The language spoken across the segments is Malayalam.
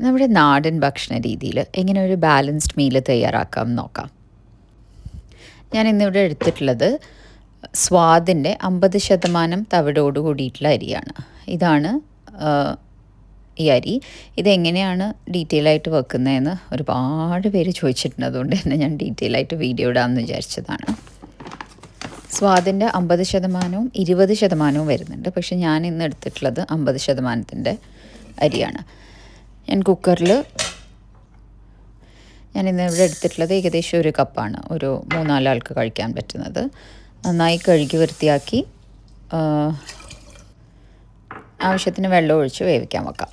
നമ്മുടെ നാടൻ ഭക്ഷണ രീതിയിൽ എങ്ങനെ ഒരു ബാലൻസ്ഡ് മീൽ തയ്യാറാക്കാം നോക്കാം. ഞാൻ ഇന്നിവിടെ എടുത്തിട്ടുള്ളത് സ്വാദിന്റെ അമ്പത് ശതമാനം തവിടോട് കൂടിയിട്ടുള്ള അരിയാണ്. ഇതാണ് ഈ അരി. ഇതെങ്ങനെയാണ് ഡീറ്റെയിൽ ആയിട്ട് വെക്കുന്നതെന്ന് ഒരുപാട് പേര് ചോദിച്ചിട്ടുണ്ട് അതുകൊണ്ട് തന്നെ ഞാൻ ഡീറ്റെയിൽ ആയിട്ട് വീഡിയോ ഇടാമെന്ന് വിചാരിച്ചതാണ്. സ്വാദിന്റെ അമ്പത് ശതമാനവും ഇരുപത് ശതമാനവും വരുന്നുണ്ട്. പക്ഷെ ഞാൻ ഇന്ന് എടുത്തിട്ടുള്ളത് അമ്പത് ശതമാനത്തിന്റെ അരിയാണ്. ഞാൻ കുക്കറിൽ ഞാൻ ഇന്ന് ഇവിടെ എടുത്തിട്ടുള്ളത് ഏകദേശം ഒരു കപ്പാണ്. ഒരു മൂന്നാലാൾക്ക് കഴിക്കാൻ പറ്റുന്നത്. നന്നായി കഴുകി വൃത്തിയാക്കി ആവശ്യത്തിന് വെള്ളം ഒഴിച്ച് വേവിക്കാൻ വെക്കാം.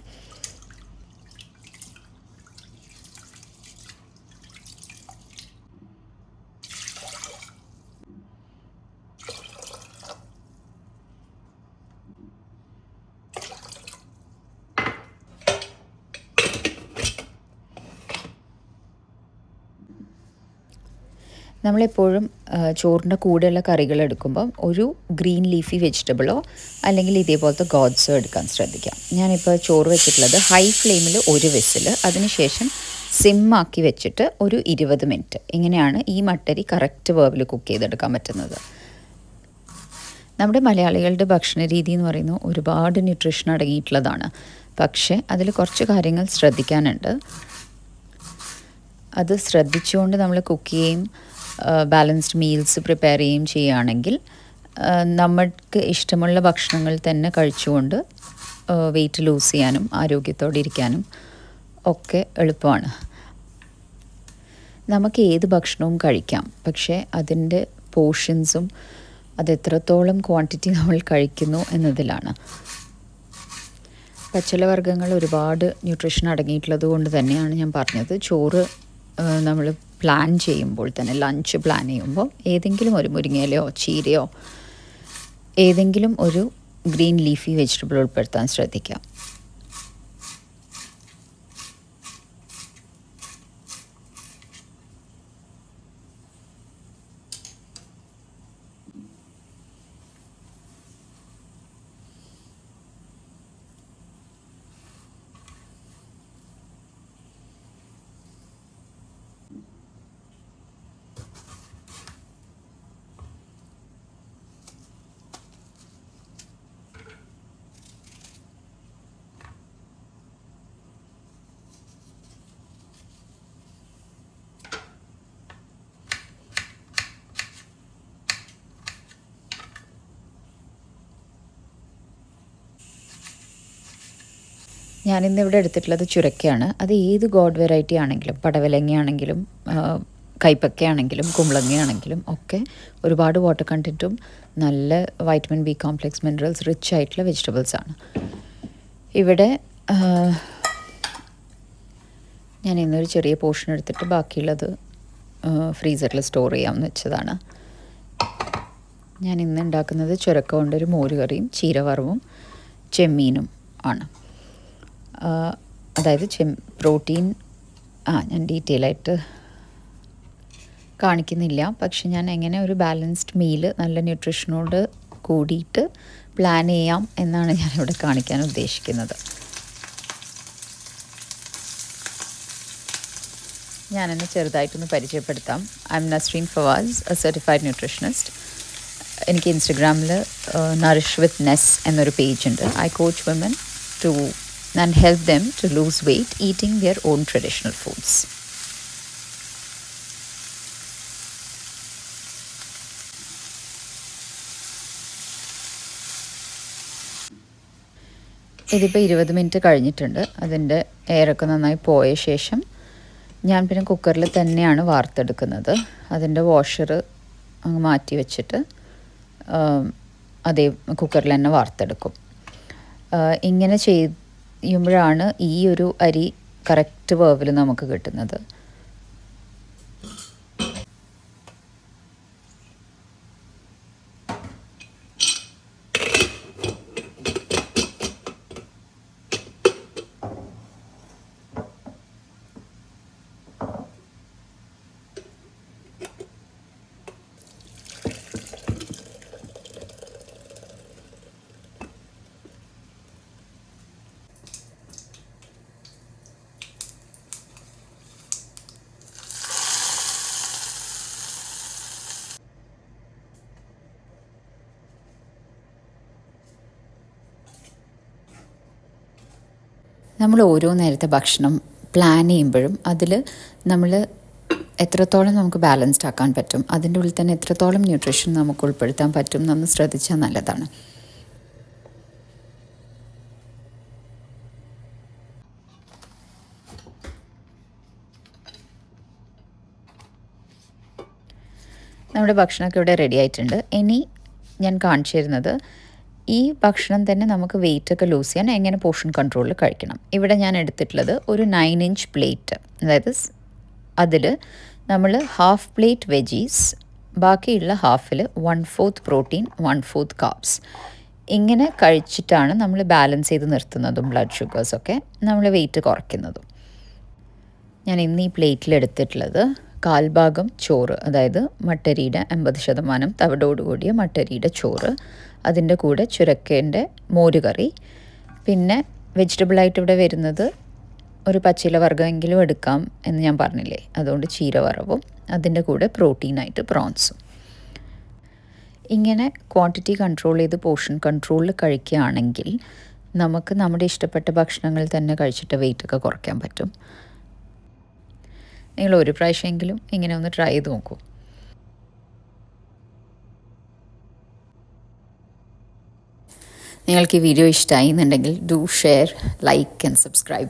നമ്മളെപ്പോഴും ചോറിന്റെ കൂടെയുള്ള കറികൾ എടുക്കുമ്പം ഒരു ഗ്രീൻ ലീഫി വെജിറ്റബിളോ അല്ലെങ്കിൽ ഇതേപോലത്തെ ഗോഡ്സോ എടുക്കാൻ ശ്രദ്ധിക്കാം. ഞാനിപ്പോൾ ചോറ് വെച്ചിട്ടുള്ളത് ഹൈ ഫ്ലെയിമിൽ ഒരു വിസിൽ അതിനുശേഷം സിമ്മാക്കി വെച്ചിട്ട് ഒരു ഇരുപത് മിനിറ്റ്. ഇങ്ങനെയാണ് ഈ മട്ടരി കറക്റ്റ് വേവിൽ കുക്ക് ചെയ്തെടുക്കാൻ പറ്റുന്നത്. നമ്മുടെ മലയാളികളുടെ ഭക്ഷണ രീതി എന്ന് പറയുന്നത് ഒരുപാട് ന്യൂട്രീഷൻ അടങ്ങിയിട്ടുള്ളതാണ്. പക്ഷേ അതിൽ കുറച്ച് കാര്യങ്ങൾ ശ്രദ്ധിക്കാനുണ്ട്. അത് ശ്രദ്ധിച്ചുകൊണ്ട് നമ്മൾ കുക്ക് ചെയ്യും. ബാലൻസ്ഡ് മീൽസ് പ്രിപ്പയർ ചെയ്യുകയും ചെയ്യുകയാണെങ്കിൽ നമുക്ക് ഇഷ്ടമുള്ള ഭക്ഷണങ്ങൾ തന്നെ കഴിച്ചുകൊണ്ട് വെയിറ്റ് ലൂസ് ചെയ്യാനും ആരോഗ്യത്തോടെ ഇരിക്കാനും ഒക്കെ എളുപ്പമാണ്. നമുക്ക് ഏത് ഭക്ഷണവും കഴിക്കാം. പക്ഷേ അതിന്റെ പോർഷൻസും അത് എത്രത്തോളം ക്വാണ്ടിറ്റി നമ്മൾ കഴിക്കുന്നു എന്നതിലാണ്. പച്ചിലവർഗങ്ങൾ ഒരുപാട് ന്യൂട്രീഷൻ അടങ്ങിയിട്ടുള്ളത് കൊണ്ട് തന്നെയാണ് ഞാൻ പറഞ്ഞത്. ചോറ് നമ്മൾ പ്ലാൻ ചെയ്യുമ്പോൾ തന്നെ ലഞ്ച് പ്ലാൻ ചെയ്യുമ്പോൾ ഏതെങ്കിലും ഒരു മുരിങ്ങയിലയോ ചീരയോ ഏതെങ്കിലും ഒരു ഗ്രീൻ ലീഫി വെജിറ്റബിൾ ഉൾപ്പെടുത്താൻ ശ്രദ്ധിക്കാം ഞാനിന്നിവിടെ എടുത്തിട്ടുള്ളത് ചുരക്കയാണ്. അത് ഏത് ഗോഡ് വെറൈറ്റി ആണെങ്കിലും പടവലങ്ങയാണെങ്കിലും കൈപ്പക്കയാണെങ്കിലും കുമ്പളങ്ങയാണെങ്കിലും ഒക്കെ ഒരുപാട് വാട്ടർ കണ്ടന്റും നല്ല vitamin B complex minerals rich ആയിട്ടുള്ള വെജിറ്റബിൾസ് ആണ്. ഇവിടെ ഞാൻ ഇന്നൊരു ചെറിയ പോർഷൻ എടുത്തിട്ട് ബാക്കിയുള്ളത് ഫ്രീസറിൽ സ്റ്റോർ ചെയ്യാമെന്ന് വെച്ചതാണ്. ഞാൻ ഇന്ന് ഉണ്ടാക്കുന്നത് ചുരക്ക കൊണ്ടൊരു മോരുകറിയും ചീരവറവും ചെമ്മീനും ആണ്. അതായത് ചെം പ്രോട്ടീൻ ആ ഞാൻ ഡീറ്റെയിൽ ആയിട്ട് കാണിക്കുന്നില്ല. പക്ഷെ ഞാൻ എങ്ങനെ ഒരു ബാലൻസ്ഡ് മീൽ നല്ല ന്യൂട്രീഷനോട് കൂടിയിട്ട് പ്ലാൻ ചെയ്യാം എന്നാണ് ഞാനിവിടെ കാണിക്കാൻ ഉദ്ദേശിക്കുന്നത്. ഞാൻ എന്നെ ചെറുതായിട്ടൊന്ന് പരിചയപ്പെടുത്താം. I'm Nasreen Fawas a certified nutritionist എനിക്ക് ഇൻസ്റ്റഗ്രാമിൽ നറിഷ് വിത്ത് നെസ് എന്നൊരു പേജ് ഉണ്ട്. I coach women to and help them to lose weight eating their own traditional foods. ഇതിപ്പോൾ ഇരുപത് മിനിറ്റ് കഴിഞ്ഞിട്ടുണ്ട്. അതിന്റെ എയറൊക്കെ നന്നായി പോയ ശേഷം ഞാൻ പിന്നെ കുക്കറിൽ തന്നെയാണ് വാർത്തെടുക്കുന്നത്. അതിന്റെ വാഷർ അങ്ങ് മാറ്റി വെച്ചിട്ട് അതേ കുക്കറിൽ തന്നെ വാർത്തെടുക്കും. ഇങ്ങനെ ഇങ്ങനെ ചെയ്യുമ്പോഴാണ് ഈ ഒരു അരി കറക്റ്റ് വേവിൽ നമുക്ക് കിട്ടുന്നത്. നമ്മൾ ഓരോ നേരത്തെ ഭക്ഷണം പ്ലാൻ ചെയ്യുമ്പോഴും അതിൽ നമ്മൾ എത്രത്തോളം നമുക്ക് ബാലൻസ്ഡ് ആക്കാൻ പറ്റും അതിന്റെ ഉള്ളിൽ തന്നെ എത്രത്തോളം ന്യൂട്രീഷൻ നമുക്ക് ഉൾപ്പെടുത്താൻ പറ്റും എന്നൊന്ന് ശ്രദ്ധിച്ചാൽ നല്ലതാണ്. നമ്മുടെ ഭക്ഷണമൊക്കെ ഇവിടെ റെഡി ആയിട്ടുണ്ട്. ഇനി ഞാൻ കാണിച്ചു തരുന്നത് ഈ ഭക്ഷണം തന്നെ നമുക്ക് വെയിറ്റ് ഒക്കെ ലൂസ് ചെയ്യാൻ എങ്ങനെ പോർഷൻ കൺട്രോളിൽ കഴിക്കണം. ഇവിടെ ഞാൻ എടുത്തിട്ടുള്ളത് ഒരു നയൻ ഇഞ്ച് പ്ലേറ്റ് അതായത് അതിൽ നമ്മൾ ഹാഫ് പ്ലേറ്റ് വെജീസ് ബാക്കിയുള്ള ഹാഫിൽ one fourth protein one fourth carbs ഇങ്ങനെ കഴിച്ചിട്ടാണ് നമ്മൾ ബാലൻസ് ചെയ്ത് നിർത്തുന്നതും ബ്ലഡ് ഷുഗേഴ്സൊക്കെ നമ്മൾ വെയിറ്റ് കുറയ്ക്കുന്നതും. ഞാൻ ഇന്ന് ഈ പ്ലേറ്റിൽ എടുത്തിട്ടുള്ളത് കാൽഭാഗം ചോറ് അതായത് മട്ടരിയുടെ അമ്പത് ശതമാനം തവിടോടുകൂടിയ മട്ടരിയുടെ ചോറ് അതിന്റെ കൂടെ ചുരക്കേന്റെ മോരുകറി. പിന്നെ വെജിറ്റബിളായിട്ട് ഇവിടെ വരുന്നത് ഒരു പച്ചില വർഗമെങ്കിലും എടുക്കാം എന്ന് ഞാൻ പറഞ്ഞില്ലേ? അതുകൊണ്ട് ചീര വറവും അതിന്റെ കൂടെ പ്രോട്ടീനായിട്ട് പ്രോൺസും. ഇങ്ങനെ ക്വാണ്ടിറ്റി കൺട്രോൾ ചെയ്ത് പോർഷൻ കൺട്രോളിൽ കഴിക്കുകയാണെങ്കിൽ നമുക്ക് നമ്മുടെ ഇഷ്ടപ്പെട്ട ഭക്ഷണങ്ങൾ തന്നെ കഴിച്ചിട്ട് വെയിറ്റൊക്കെ കുറയ്ക്കാൻ പറ്റും. നിങ്ങൾ ഒരു പ്രാവശ്യമെങ്കിലും ഇങ്ങനെ ഒന്ന് ട്രൈ ചെയ്ത് നോക്കൂ. നിങ്ങൾക്ക് ഈ വീഡിയോ ഇഷ്ടമായി എന്നുണ്ടെങ്കിൽ do share like and subscribe